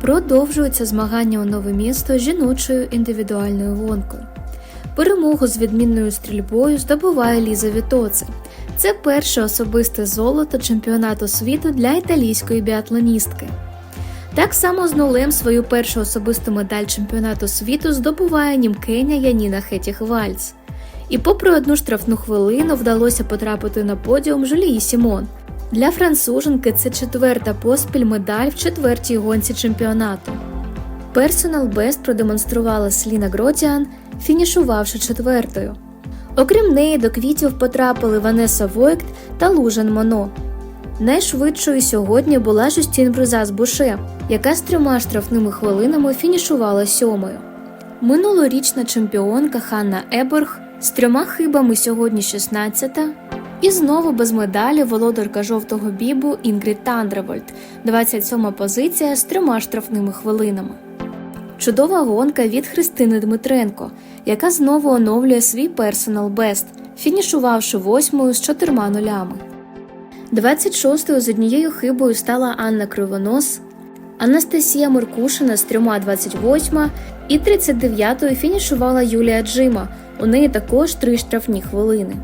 Продовжується змагання у нове місто жіночою індивідуальною гонкою. Перемогу з відмінною стрільбою здобуває Ліза Вітоце. Це перше особисте золото чемпіонату світу для італійської біатлоністки. Так само з нулем свою першу особисту медаль чемпіонату світу здобуває німкеня Яніна Хетіх Вальц. І попри одну штрафну хвилину вдалося потрапити на подіум Жулії Сімон. Для француженки це четверта поспіль медаль в четвертій гонці чемпіонату. Персонал Бест продемонструвала Сліна Гротіан, фінішувавши четвертою. Окрім неї, до квітів потрапили Ванеса Войкт та Лужан Моно. Найшвидшою сьогодні була Жюстін Брузас Буше, яка з трьома штрафними хвилинами фінішувала сьомою. Минулорічна чемпіонка Ханна Еборг з трьома хибами сьогодні 16-та. І знову без медалі володарка жовтого бібу Інгрід Тандревольд, 27 позиція з трьома штрафними хвилинами. Чудова гонка від Христини Дмитренко, яка знову оновлює свій персонал бест, фінішувавши восьмою з чотирма нулями. 26-ю з однією хибою стала Анна Кривонос, Анастасія Меркушина з трьома 28 і 39-ю фінішувала Юлія Джима. У неї також три штрафні хвилини.